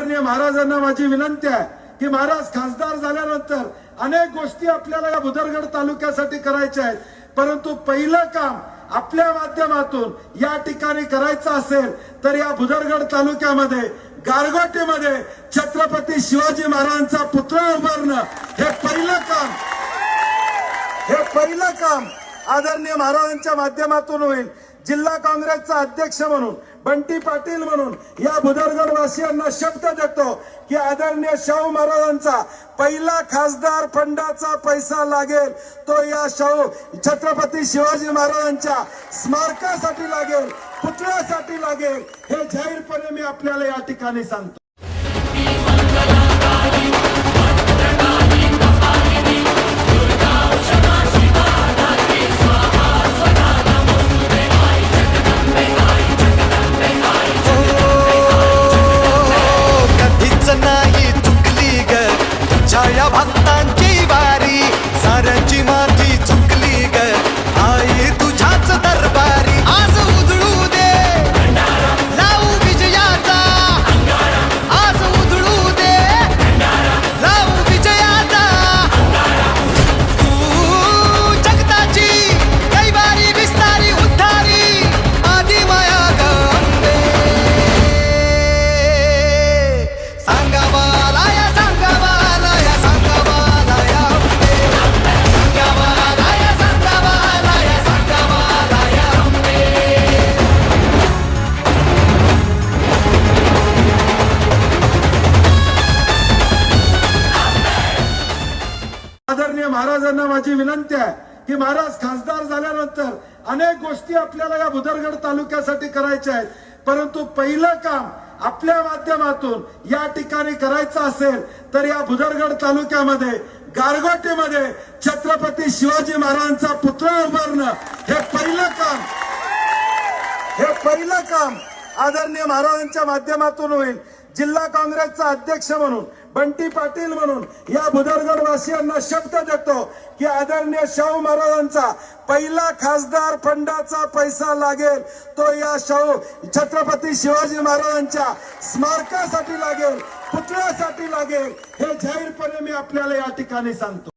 आदरणीय महाराजांना माझी विनंती आहे की महाराज खासदार झाल्यानंतर अनेक गोष्टी आपल्याला या भुदरगड तालुक्यासाठी करायच्या आहेत. परंतु पहिलं काम आपल्या माध्यमातून या ठिकाणी करायचं असेल तर या भुदरगड तालुक्यामध्ये गारगोटीमध्ये छत्रपती शिवाजी महाराजांचा पुतळा उभारणं हे पहिलं काम. हे पहिलं काम आदरणीय महाराजांच्या माध्यमातून होईल. जिल्हा काँग्रेसचा अध्यक्ष म्हणून बंटी पाटील म्हणून या बुदरगड वासियांना शब्द देतो की आदरणीय शाहू महाराजांचा पहिला खासदार फंडाचा पैसा लागेल. तो या शाहू छत्रपती शिवाजी महाराजांच्या स्मारकासाठी लागेल पुतळ्यासाठी लागेल. हे जाहीरपणे मी आपल्याला या ठिकाणी सांगतो. भक्त महाराजांना माझी विनंती आहे की महाराज खासदार झाल्यानंतर अनेक गोष्टी आपल्याला या भुदरगड तालुक्यासाठी करायच्या आहेत. परंतु पहिलं काम आपल्या माध्यमातून या ठिकाणी करायचं असेल तर या भुदरगड तालुक्यामध्ये गारगोटीमध्ये छत्रपती शिवाजी महाराजांचा पुतळा उभारणं हे पहिलं काम. हे पहिलं काम आदरणीय महाराजांच्या माध्यमातून होईल. जिल्हा काँग्रेसचा अध्यक्ष म्हणून बंटी पाटील म्हणून या बुदरगड वासियांना शब्द देतो की आदरणीय शाहू महाराजांचा पहिला खासदार फंडाचा पैसा लागेल तो या शाहू छत्रपती शिवाजी महाराजांच्या स्मारकासाठी लागेल पुतळ्यासाठी लागेल हे जाहीरपणे मी आपल्याला या ठिकाणी सांगतो.